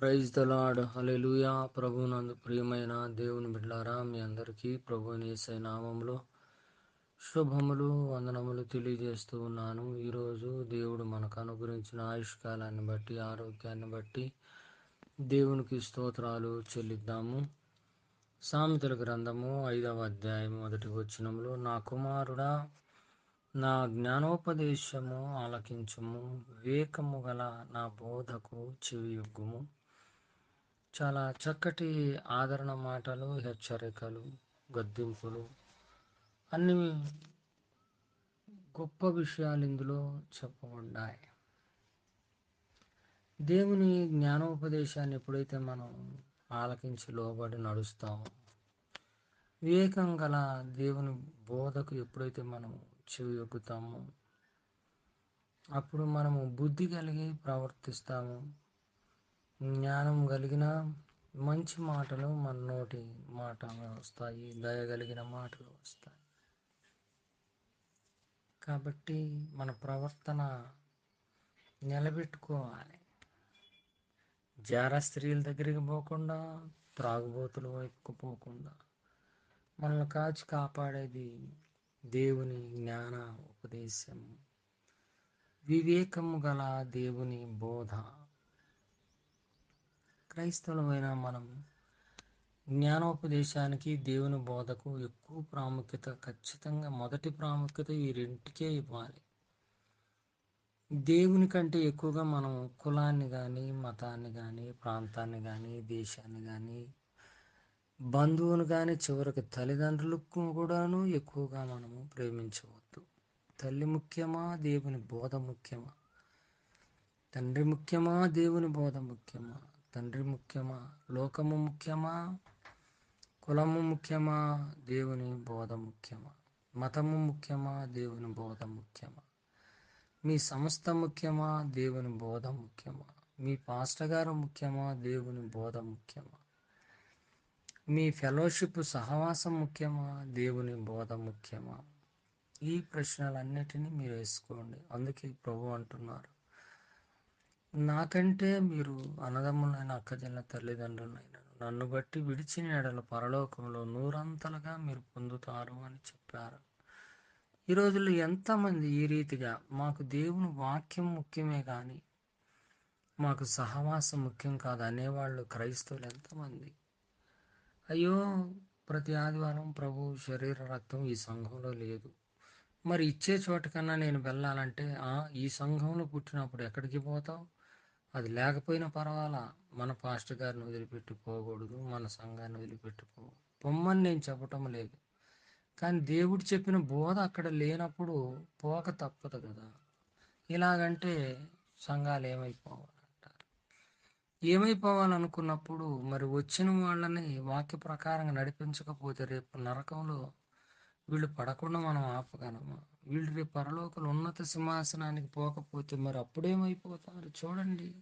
Praise the hallelujah ప్రభునందు ప్రియమైన దేవుని బిడ్డారా మీ అందరికీ ప్రభు నామంలో శుభములు వందనములు తెలియజేస్తూ ఉన్నాను. ఈరోజు దేవుడు మనకు అనుగ్రహించిన ఆయుష్కాలాన్ని బట్టి ఆరోగ్యాన్ని బట్టి దేవునికి స్తోత్రాలు చెల్లిద్దాము. సామెతల గ్రంథము ఐదవ అధ్యాయం మొదటి వచనంలో నా కుమారుడా నా జ్ఞానోపదేశము ఆలకించము వివేకము గల నా బోధకు చెవియొగ్గుము. చాలా చక్కటి ఆదరణ మాటలు హెచ్చరికలు గద్దింపులు అన్ని గొప్ప విషయాలు ఇందులో చెప్పబడ్డాయి. దేవుని జ్ఞానోపదేశాన్ని ఎప్పుడైతే మనం ఆలకించి లోబడి నడుస్తామో వివేకం గల దేవుని బోధకు ఎప్పుడైతే మనం చెవి ఎక్కుతామో అప్పుడు మనము బుద్ధి కలిగి ప్రవర్తిస్తాము. జ్ఞానం కలిగిన మంచి మాటలు మన నోటి మాట వస్తాయి దయ కలిగిన మాటలు వస్తాయి. కాబట్టి మన ప్రవర్తన నిలబెట్టుకోవాలి. జార స్త్రీల దగ్గరికి పోకుండా త్రాగుబోతుల వైపుకు పోకుండా మనల్ని కాచి కాపాడేది దేవుని జ్ఞాన ఉపదేశం. వివేకము గల దేవుని బోధ. క్రైస్తవులమైన మనం జ్ఞానోపదేశానికి దేవుని బోధకు ఎక్కువ ప్రాముఖ్యత ఖచ్చితంగా మొదటి ప్రాముఖ్యత ఈ రెంటికే ఇవ్వాలి. దేవుని కంటే ఎక్కువగా మనం కులాన్ని కానీ మతాన్ని కానీ ప్రాంతాన్ని కానీ దేశాన్ని కానీ బంధువును కానీ చివరికి తల్లిదండ్రులకు కూడాను ఎక్కువగా మనము ప్రేమించవద్దు. తల్లి ముఖ్యమా దేవుని బోధ ముఖ్యమా? తండ్రి ముఖ్యమా దేవుని బోధ ముఖ్యమా? తండ్రి ముఖ్యమా? లోకము ముఖ్యమా? కులము ముఖ్యమా? దేవుని బోధ ముఖ్యమా? మతము ముఖ్యమా? దేవుని బోధ ముఖ్యమా? మీ సంస్థ ముఖ్యమా? దేవుని బోధ ముఖ్యమా? మీ పాస్టర్ గారు ముఖ్యమా? దేవుని బోధ ముఖ్యమా? మీ ఫెలోషిప్ సహవాసం ముఖ్యమా? దేవుని బోధ ముఖ్యమా? ఈ ప్రశ్నలన్నిటినీ మీరు వేసుకోండి. అందుకే ప్రభు అంటున్నారు. నాకంటే మీరు అన్నదమ్ములైన అక్కజల్ల తల్లిదండ్రులైన నన్ను బట్టి విడిచిన ఎడల పరలోకంలో నూరంతలుగా మీరు పొందుతారు అని చెప్పారు. ఈ రోజుల్లో ఎంతమంది ఈ రీతిగా మాకు దేవుని వాక్యం ముఖ్యమే కానీ మాకు సహవాసం ముఖ్యం కాదు అనేవాళ్ళు క్రైస్తవులు ఎంతమంది? అయ్యో ప్రతి ఆదివారం ప్రభు శరీర రక్తం ఈ సంఘంలో లేదు. మరి ఇచ్చే చోటకన్నా నేను వెళ్ళాలంటే ఈ సంఘంలో పుట్టినప్పుడు ఎక్కడికి పోతావు? అది లేకపోయినా పర్వాలా. మన పాస్టర్ గారిని వదిలిపెట్టి పోకూడదు మన సంఘాన్ని వదిలిపెట్టి పో పొమ్మని నేను చెప్పటం లేదు. కానీ దేవుడు చెప్పిన బోధ అక్కడ లేనప్పుడు పోక తప్పదు కదా. ఇలాగంటే సంఘాలు ఏమైపోవాలంటారు? ఏమైపోవాలనుకున్నప్పుడు మరి వచ్చిన వాళ్ళని వాక్య ప్రకారంగా నడిపించకపోతే రేపు నరకంలో వీళ్ళు పడకుండా మనం ఆపగలమా? వీళ్ళు రేపు పరలోకలు ఉన్నత సింహాసనానికి పోకపోతే మరి అప్పుడేమైపోతారు? చూడండి.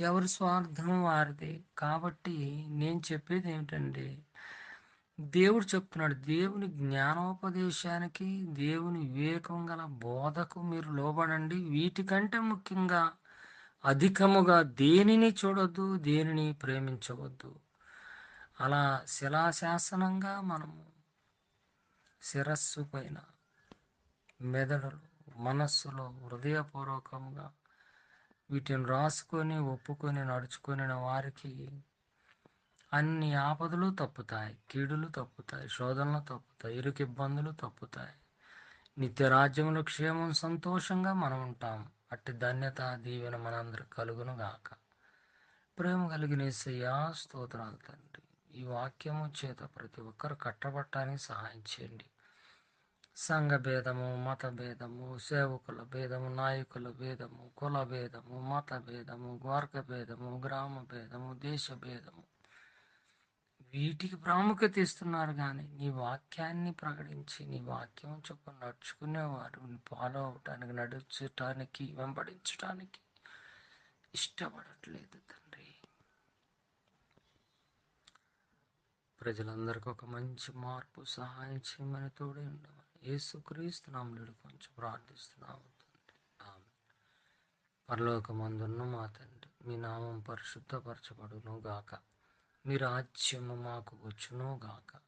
ఎవరి స్వార్థం వారిది. కాబట్టి నేను చెప్పేది ఏమిటండి దేవుడు చెప్తున్నాడు దేవుని జ్ఞానోపదేశానికి దేవుని వివేకం గల బోధకు మీరు లోబడండి. వీటికంటే ముఖ్యంగా అధికముగా దేనిని చూడొద్దు దేనిని ప్రేమించవద్దు. అలా శిలాశాసనంగా మనము శిరస్సు పైన మెదడులు మనస్సులో హృదయపూర్వకంగా వీటిని రాసుకొని ఒప్పుకొని నడుచుకొని వారికి అన్ని ఆపదలు తప్పుతాయి కీడులు తప్పుతాయి శోధనలు తప్పుతాయి ఇరుకు ఇబ్బందులు తప్పుతాయి. నిత్య రాజ్యంలో క్షేమం సంతోషంగా మనం ఉంటాం. అట్టి ధన్యత దీవెన మనందరికి కలుగును గాక. ప్రేమ కలిగిన ఏసయ్యా స్తోత్రాలు తండ్రి. ఈ వాక్యము చేత ప్రతి ఒక్కరు కట్టబట్టడానికి సహాయం చేయండి. సంఘ భేదము మత భేదము సేవకుల భేదము నాయకుల భేదము కుల భేదము మత భేదము గోర్ఖ భేదము గ్రామ భేదము దేశ భేదము. వీటికి ప్రాముఖ్యత ఇస్తున్నారు కానీ నీ వాక్యాన్ని ప్రకటించి నీ వాక్యం చొప్పున నడుచుకునేవారు ఫాలో అవటానికి నడుచటానికి వెంబడించటానికి ఇష్టపడట్లేదు తండ్రి. ప్రజలందరికీ ఒక మంచి మార్పు సహాయం చేయమని తోడే ఉండమని యేసుక్రీస్తు నామలుడు కొంచెం ప్రార్థిస్తున్నాము తండ్రి. ఆమె పరలోకమందున్న మా తండ్రి మీ నామం పరిశుద్ధపరచబడును గాక. మీ రాజ్యము మాకు వచ్చును గాక.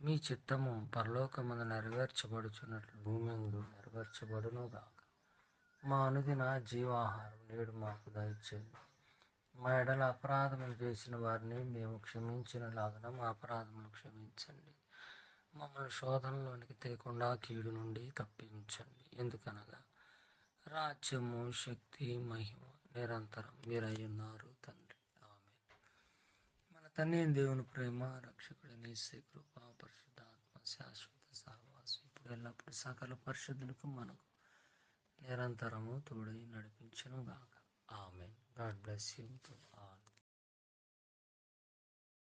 మీ చిత్తము పరలోకమందు నెరవేర్చబడుచున్నట్లు భూమి అందు నెరవేర్చబడును గాక. మా అనుదిన జీవాహారం నేడు మాకు దయచేయండి. మా ఎడల అపరాధములు చేసిన వారిని మేము క్షమించినలాగా మా అపరాధములు క్షమించండి. మమ్మల్ని శోధనలోనికి తేకుండా కీడు నుండి తప్పించండి. ఎందుకనగా రాజ్యము శక్తి మహిమ నిరంతరం మీరై ఉన్నారు తండ్రి. ఆమె మన తండ్రి దేవుని ప్రేమ రక్షకుడిని శ్రీ కృప పరిశుద్ధాత్మ శాశ్వత సహవాసం ఇప్పుడు ఎల్లప్పుడు సకల పరిశుద్ధులకు మనకు నిరంతరము తోడై నడిపించను గాక ఆమె గాడ్ బ్లెస్ యూ.